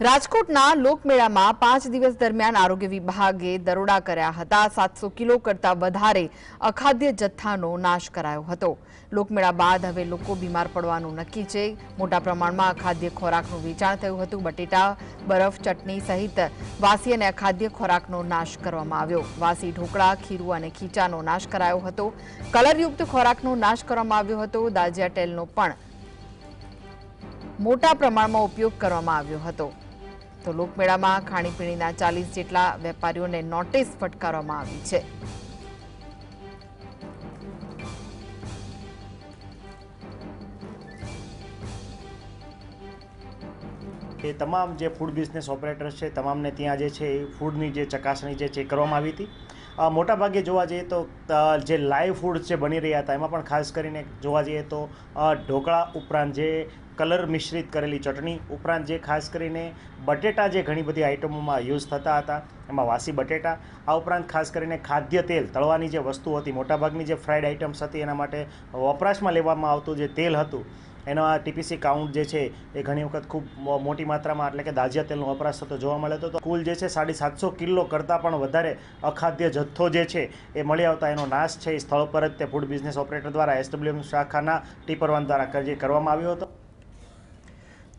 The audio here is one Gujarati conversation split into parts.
રાજકોટના લોકમેળામાં પાંચ દિવસ દરમિયાન આરોગ્ય વિભાગે દરોડા કર્યા હતા. સાતસો કિલો કરતા વધારે અખાદ્ય જથ્થાનો નાશ કરાયો હતો. લોકમેળા બાદ હવે લોકો બીમાર પડવાનું નક્કી છે. મોટા પ્રમાણમાં અખાદ્ય ખોરાકનું વેચાણ થયું હતું. બટેટા, બરફ, ચટણી સહિત વાસી અને અખાદ્ય ખોરાકનો નાશ કરવામાં આવ્યો. વાસી ઢોકળા, ખીરું અને ખીચાનો નાશ કરાયો હતો. કલરયુક્ત ખોરાકનો નાશ કરવામાં આવ્યો હતો. દાજિયા ટેલનો પણ મોટા પ્રમાણમાં ઉપયોગ કરવામાં આવ્યો હતો. તો લોકમેળામાં ખાણીપીણીના ચાલીસ જેટલા વેપારીઓને નોટિસ ફટકારવામાં આવી છે. એ તમામ જે ફૂડ બિઝનેસ ઓપરેટર્સ છે, તમામને ત્યાં જે છે, એ ફૂડની જે ચકાસણી જે છે કરવામાં આવી હતી. મોટાભાગે જોવા જઈએ તો જે લાઈવ ફૂડ જે બની રહ્યા હતા, એમાં પણ ખાસ કરીને જોવા જઈએ તો ઢોકળા ઉપરાંત જે કલર મિશ્રિત કરેલી ચટણી ઉપરાંત જે ખાસ કરીને બટેટા જે ઘણી બધી આઇટમોમાં યુઝ થતા હતા, એમાં વાસી બટેટા, આ ઉપરાંત ખાસ કરીને ખાદ્ય તેલ, તળવાની જે વસ્તુ હતી, મોટાભાગની જે ફ્રાઈડ આઇટમ્સ હતી, એના માટે વપરાશમાં લેવામાં આવતું જે તેલ હતું, એનો આ ટીપીસી કાઉન્ટ જે છે, એ ઘણી વખત ખૂબ મોટી માત્રામાં, એટલે કે દાજિયા તેલનો વપરાશ થતો જોવા મળે તો કુલ જે છે સાડી સાતસો કિલો કરતાં પણ વધારે અખાદ્ય જથ્થો જે છે, એ મળી આવતા એનો નાશ છે. એ સ્થળ પર જ તે ફૂડ બિઝનેસ ઓપરેટર દ્વારા એસડબ્લ્યુએમ શાખાના ટીપરવાન દ્વારા કરી- કરવામાં આવ્યો હતો.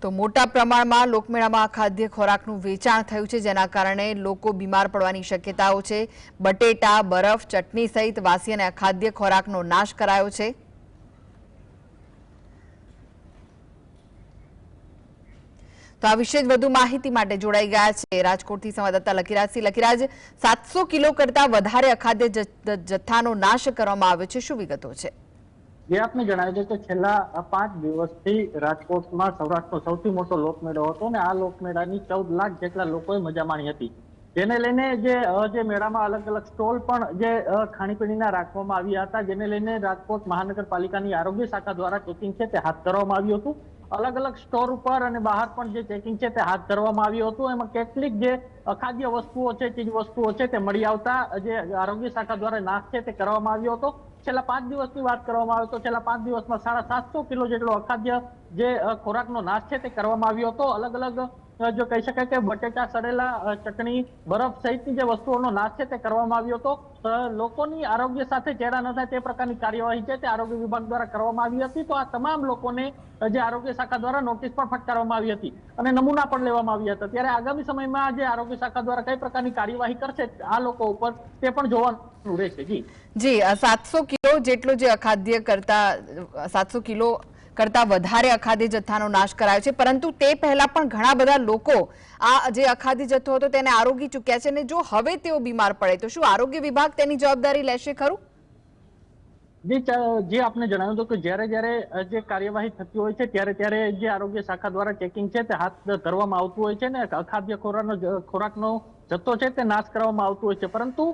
તો મોટા પ્રમાણમાં લોકમેળામાં ખાદ્ય ખોરાકનું વેચાણ થયું છે, જેના કારણે લોકો બીમાર પડવાની શક્યતાઓ છે. બટેટા, બરફ, ચટણી સહિત વાસી અને અખાદ્ય ખોરાકનો નાશ કરાયો છે. તો આ વિશે જ વધુ માહિતી માટે જોડાઈ ગયા છે રાજકોટથી સંવાદદાતા લકીરાજસિંહ લકીરાજ સાતસો કિલો કરતા વધારે અખાદ્ય જથ્થાનો નાશ કરવામાં આવ્યો છે. શું વિગતો છે? જે આપને જણાવ્યું દે કે છેલ્લા પાંચ દિવસથી રાજકોટમાં સૌરાષ્ટ્રનો સૌથી મોટો લોકમેળો હતો અને આ લોકમેળાની ચૌદ લાખ જેટલા લોકોએ મજા માણી હતી. તેને લઈને જે જે મેળામાં અલગ અલગ સ્ટોલ પણ જે ખાણીપીણીના રાખવામાં આવ્યા હતા, જેને લઈને રાજકોટ મહાનગરપાલિકાની આરોગ્ય શાખા દ્વારા ચેકિંગ છે તે હાથ ધરવામાં આવ્યું હતું. અલગ અલગ સ્ટોર ઉપર અને બહાર પણ જે ચેકિંગ છે તે હાથ ધરવામાં આવ્યું હતું. એમાં કેટલીક જે અખાદ્ય વસ્તુઓ છે ચીજ વસ્તુઓ છે તે મળી આવતા જે આરોગ્ય શાખા દ્વારા નાશ છે તે કરવામાં આવ્યો હતો. છેલ્લા પાંચ દિવસની વાત કરવામાં આવે તો છેલ્લા પાંચ દિવસમાં સાડા સાતસો કિલો જેટલો અખાદ્ય જે ખોરાકનો નાશ છે તે કરવામાં આવ્યો હતો. અલગ અલગ જો કહી શકાય કે બટેટા, સડેલા ચટણી, બરફ સહિતની જે વસ્તુઓનો નાશ છે તે કરવામાં આવ્યો હતો. લોકોની આરોગ્ય સાથે ચેડા ન થાય તે પ્રકારની કાર્યવાહી છે તે આરોગ્ય વિભાગ દ્વારા કરવામાં આવી હતી. તો આ તમામ લોકોને જે આરોગ્ય શાખા દ્વારા નોટિસ પણ ફટકારવામાં આવી હતી અને નમૂના પણ લેવામાં આવ્યા હતા. ત્યારે આગામી સમયમાં જે આરોગ્ય શાખા દ્વારા કઈ પ્રકારની કાર્યવાહી કરશે આ લોકો ઉપર તે પણ જોવાનું જી. જી સાતસો કિલો જેટલો જે અખાદ્ય કરતા સાતસો કિલો કરતા વધારે અખાદ્ય જથ્થાનો નાશ કરાયો છે. પરંતુ તે પહેલા પણ ઘણા બધા લોકો આ જે અખાદ્ય જથ્થો હતો તેને આરોગી ચૂક્યા છે અને જો હવે તેઓ બીમાર પડે તો શું આરોગ્ય વિભાગ તેની જવાબદારી લેશે ખરું? જી જે આપને જણાવ્યું હતું કે જ્યારે જ્યારે જે કાર્યવાહી થતી હોય છે ત્યારે ત્યારે જે આરોગ્ય શાખા દ્વારા ચેકિંગ છે તે હાથ ધરવામાં આવતું હોય છે ને અખાદ્ય ખોરાકનો ખોરાકનો જથ્થો છે તે નાશ કરવામાં આવતો હોય છે. પરંતુ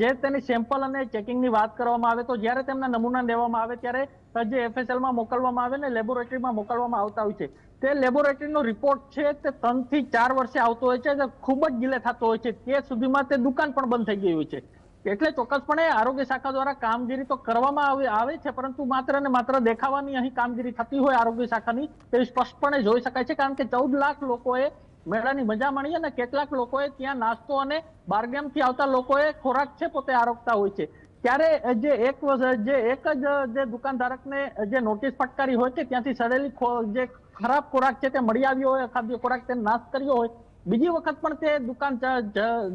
જે તેની સેમ્પલ અને ચેકિંગની વાત કરવામાં આવે, તો જ્યારે તેમના નમૂના લેવામાં આવે, ત્યારે જે એફએસએલમાં મોકલવામાં આવે ને લેબોરેટરીમાં મોકલવામાં આવતા હોય છે, તે લેબોરેટરીનો રિપોર્ટ છે તે ત્રણથી ચાર વર્ષે આવતો હોય છે ખૂબ જ ડિલે થતો હોય છે. તે સુધીમાં તે દુકાન પણ બંધ થઈ ગઈ હોય છે. એટલે ચોક્કસપણે આરોગ્ય શાખા દ્વારા કામગીરી તો કરવામાં આવે આવે છે, પરંતુ માત્ર ને માત્ર દેખાવાની અહીં કામગીરી થતી હોય આરોગ્ય શાખાની, તે સ્પષ્ટપણે જોઈ શકાય છે. કારણ કે ચૌદ લાખ લોકોએ મેળાની મજા માણી અને કેટલાક લોકોએ ત્યાં નાસ્તો અને બારગામથી આવતા લોકોએ ખોરાક છે પોતે આરોગતા હોય છે. ત્યારે જે એક જે એક જ, જે દુકાનધારકને જે નોટિસ ફટકારી હોય છે, ત્યાંથી સડેલી જે ખરાબ ખોરાક છે તે મળી આવ્યો હોય ખાદ્ય ખોરાક તેને નાશ કર્યો હોય. બીજી વખત પણ તે દુકાન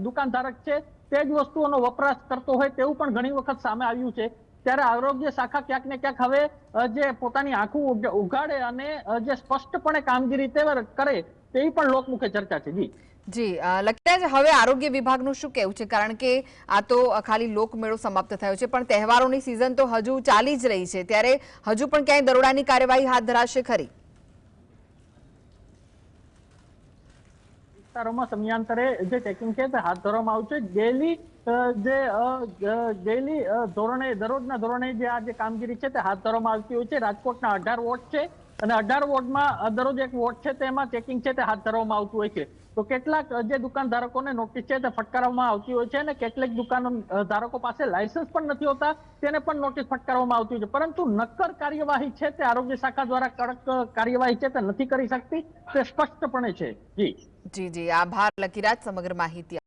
દુકાનધારક છે તે જ વસ્તુઓનો વપરાશ કરતો હોય તેવું પણ ઘણી વખત સામે આવ્યું છે. ત્યારે આરોગ્ય શાખા ક્યાંક ને ક્યાંક હવે જે પોતાની આંખો ઉઘાડે અને જે સ્પષ્ટપણે કામગીરી તે કરે તેવી પણ લોકમુખે ચર્ચા છે. જી. જી અ, હવે આરોગ્ય વિભાગનું શું કહેવું છે? કારણ કે આ તો ખાલી લોકમેળો સમાપ્ત થયો છે પણ તહેવારોની સિઝન તો હજુ ચાલી જ રહી છે. ત્યારે હજુ પણ ક્યાંય દરોડાની કાર્યવાહી હાથ ધરાશે ખરી? વિસ્તારોમાં સમયાંતરે જે ચેકિંગ છે તે હાથ ધરવામાં આવશે. ડેલી જે ડેલી ધોરણે દરરોજના ધોરણે જે આ જે કામગીરી છે તે હાથ ધરવામાં આવતી હોય છે. રાજકોટના અઢાર વોટ છે. અને અઢાર વોર્ડમાં દરરોજ એક વોર્ડ છે, તેમાં ચેકિંગ છે, તે હાથ ધરવામાં આવતું હોય છે. તો કેટલાક જે જે દુકાનધારકોને નોટિસ છે, તે ફટકારવામાં આવતી હોય છે અને કેટલીક દુકાનો ધારકો પાસે લાયસન્સ પણ નથી હોતા, તેને પણ નોટિસ ફટકારવામાં આવતી હોય છે. પરંતુ નક્કર કાર્યવાહી છે તે આરોગ્ય શાખા દ્વારા કડક કાર્યવાહી છે તે નથી કરી શકતી, તે સ્પષ્ટપણે છે. જી. જી જી. આભાર, લકીરાજ, સમગ્ર માહિતી